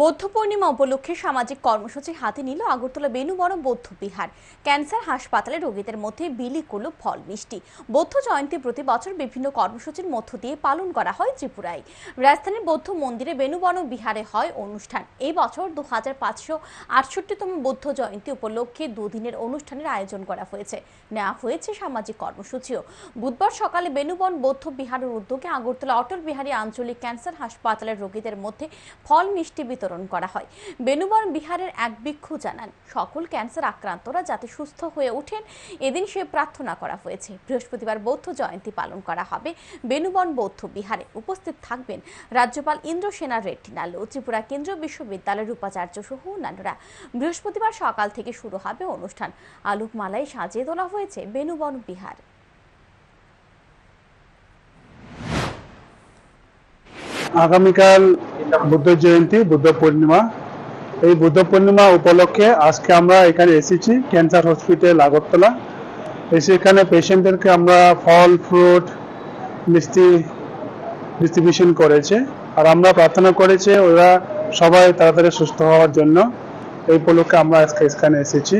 বৌদ্ধ পূর্ণিমা উপলক্ষে সামাজিক কর্মসূচি হাতে নিল আগরতলা বেনুবরম বৌদ্ধ বিহার। ক্যান্সার হাসপাতালে রোগীদের মধ্যে বিলি করল ফল মিষ্টি। বৌদ্ধ জয়ন্তী প্রতি বছর বিভিন্ন কর্মসূচির মধ্য দিয়ে পালন করা হয় ত্রিপুরায়। রাজধানীর বৌদ্ধ মন্দিরে বেনুবরম বিহারে হয় অনুষ্ঠান। এই বছর দু হাজার পাঁচশো আটষট্টিতম বৌদ্ধ জয়ন্তী উপলক্ষে দুদিনের অনুষ্ঠানের আয়োজন করা হয়েছে। নেওয়া হয়েছে সামাজিক কর্মসূচিও। বুধবার সকালে বেনুবন বৌদ্ধ বিহারের উদ্যোগে আগরতলা অটল বিহারী আঞ্চলিক ক্যান্সার হাসপাতালের রোগীদের মধ্যে ফল মিষ্টি বিতরণ করা হয়। বেনুবন বিহারের এক ভিক্ষু জানান, সকল ক্যান্সার আক্রান্তরা যাতে সুস্থ হয়ে ওঠেন, এদিন সে প্রার্থনা করা হয়েছে। বৃহস্পতিবার বৌদ্ধ জয়ন্তী পালন করা হবে বেনুবন বৌদ্ধ বিহারে। উপস্থিত থাকবেন রাজ্যপাল ইন্দ্র সেনা রেড্ডিনাল ও ত্রিপুরা কেন্দ্রীয় বিশ্ববিদ্যালয়ের উপাচার্য সহ অন্যান্যরা। বৃহস্পতিবার সকাল থেকে শুরু হবে অনুষ্ঠান। আলোকমালায় সাজিয়ে তোলা হয়েছে বেনুবন বিহার। আগামীকাল বুদ্ধ জয়ন্তী, বুদ্ধ পূর্ণিমা। এই বুদ্ধ পূর্ণিমা উপলক্ষে আজকে আমরা এখানে এসেছি ক্যান্সার হসপিটাল আগরতলা। এসে এখানে পেশেন্টদেরকে আমরা ফল ফ্রুট মিষ্টি ডিস্ট্রিবিউশন করেছে। আর আমরা প্রার্থনা করেছে ওরা সবাই তাড়াতাড়ি সুস্থ হওয়ার জন্য। এই উপলক্ষে আমরা আজকে এখানে এসেছি।